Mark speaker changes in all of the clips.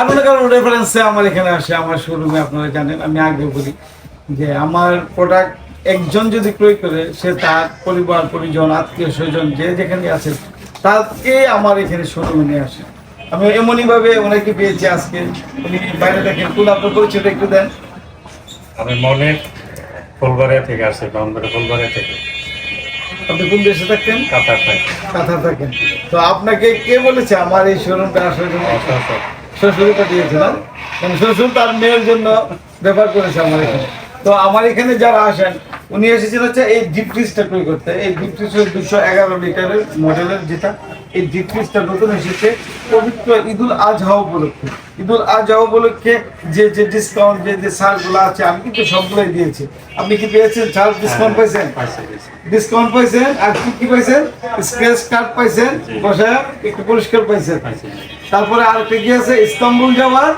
Speaker 1: কারণ কারণ রেফারেন্সে আমার এখানে আসে আমার শোরুমে আপনারা জানেন আমি আগে বলি যে আমার প্রোডাক্ট একজন যদি ক্রয় করে সে তার পরিবার পরিজন আত্মীয় স্বজন যে যেখানে আছে তাকে আমার এখানে শোরুমে নিয়ে আসে। আমি এমনইভাবে ওনাকে পেয়েছি আজকে উনি বাইরে দেখেন কোন আপনার পরিচয়টা একটু দেন।
Speaker 2: আমি মনের ফুলবাড়িয়া থেকে আসছি বাউন্ডারি ফুলবাড়িয়া থেকে।
Speaker 1: আপনি কোন দেশে থাকতেন?
Speaker 2: কাতার থেকে।
Speaker 1: কাঁথা থাকেন। তো আপনাকে কে বলেছে আমার এই শোরুমটা আসার জন্য?
Speaker 2: আচ্ছা,
Speaker 1: পাঠিয়েছিলাম। শ্বশুর তার মেয়ের জন্য ব্যাপার করেছে আমার এখানে। তো আমার এখানে যারা আসেন উনি এসেছেন হচ্ছে এই ডিপ ফ্রিজটা ক্রয় করতে। এই ডিপ ফ্রিজ দুশো এগারো লিটারের মডেলের যেটা। এই ডিপ ফ্রিজটা নতুন এসেছে। পবিত্র ঈদুল আজহা উপলক্ষে। ঈদুল আজহা উপলক্ষে যে যে ডিসকাউন্ট যে যে ছাড়গুলো আছে আমি কিন্তু সবগুলোই দিয়েছি। আপনি কি পেয়েছেন ছাড়? ডিসকাউন্ট পাইছেন?
Speaker 2: পাইছি, পাইছি।
Speaker 1: ডিসকাউন্ট পাইছেন? আর কি কি পাইছেন? স্ক্র্যাচ কার্ড পাইছেন?
Speaker 2: জি।
Speaker 1: বসায় একটু পরিষ্কার পাইছেন।
Speaker 2: পাইছি।
Speaker 1: তারপরে আরেকটা কি আছে? ইস্তাম্বুল যাওয়ার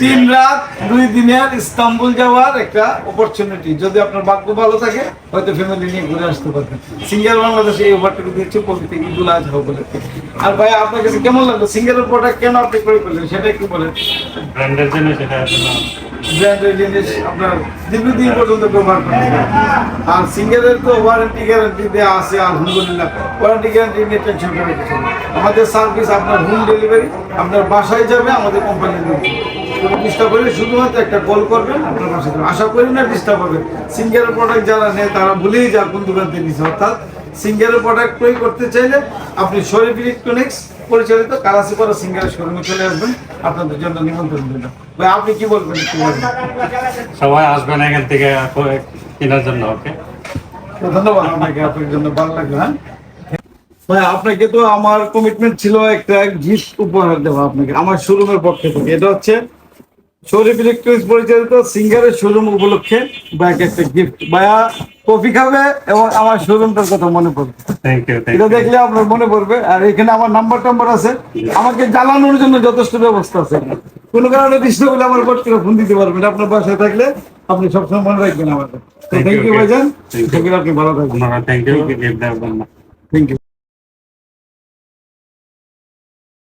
Speaker 1: তিন রাত, দুই দিনের ইস্তাম্বুল যাওয়ার একটা অপরচুনিটি যদি আপনার ভাগ্য ভালো থাকে, হয়তো ফ্যামিলি নিয়ে ঘুরে আসতে পারবেন। সিঙ্গার বাংলাদেশে এই ওভারটুকু দিচ্ছে কবিতে ঈদুল আজহা বলে। আর ভাই, আপনার কাছে কেমন লাগল? সিঙ্গারের প্রোডাক্ট কেন আপনি করে করলেন? সেটা একটু বলেন।
Speaker 2: ব্র্যান্ডের জন্য সেটা
Speaker 1: ব্র্যান্ডের জিনিস আপনার দীর্ঘদিন পর্যন্ত ব্যবহার করতে। আর সিঙ্গেলের তো ওয়ারেন্টি গ্যারান্টি দেওয়া আছে ওয়ারেন্টি গ্যারান্টি নিয়ে টেনশন করে কিছু আমাদের সার্ভিস আপনার হোম ডেলিভারি আপনার বাসায় যাবে, আমাদের কোম্পানি কোনো ডিস্টার্ব হলে শুধুমাত্র একটা কল করবেন, আপনার বাসায় আশা করি না ডিস্টার্ব হবে। সিঙ্গেলের প্রোডাক্ট যারা নেয়, তারা ভুলেই যায় কোন দোকান থেকে অর্থাৎ সিঙ্গেলের প্রোডাক্ট ক্রয় করতে চাইলে আপনি শরীফ ইলেকট্রনিক্স পরিচালিত কালাসিপাড়া সিঙ্গেলের শোরুমে চলে আসবেন। আপনাদের জন্য নিমন্ত্রণ দিলাম ভাই আপনি কি বলবেন
Speaker 2: সবাই আসবেন এখান থেকে কেনার জন্য ওকে?
Speaker 1: ধন্যবাদ আপনাকে আপনার জন্য ভালো লাগল হ্যাঁ? ভাই আপনাকে তো আমার কমিটমেন্ট ছিল একটা গিফট উপহার দেওয়া আপনাকে আমার শোরুমের পক্ষে থেকে। এটা হচ্ছে শরীফ ইলেকট্রনিক্স পরিচালিত সিঙ্গারের শোরুম উপলক্ষে বাইক একটা গিফট ভাইয়া কফি খাবে এবং আমার শোরুমটার কথা মনে পড়বে। এটা দেখলে আপনার মনে পড়বে। আর এখানে আমার নাম্বার টাম্বার আছে। আমাকে জ্বালানোর জন্য যথেষ্ট ব্যবস্থা আছে। কোনো কারণে ডিস্টার্ব হলে আমার বট করে ফোন দিতে পারবেন আপনার বাসায় থাকলে আপনি সবসময় মনে রাখবেন আমাকে থ্যাংক ইউ. ভাইজান। আপনি ভালো থাকবেন।
Speaker 2: Thank you
Speaker 1: thank you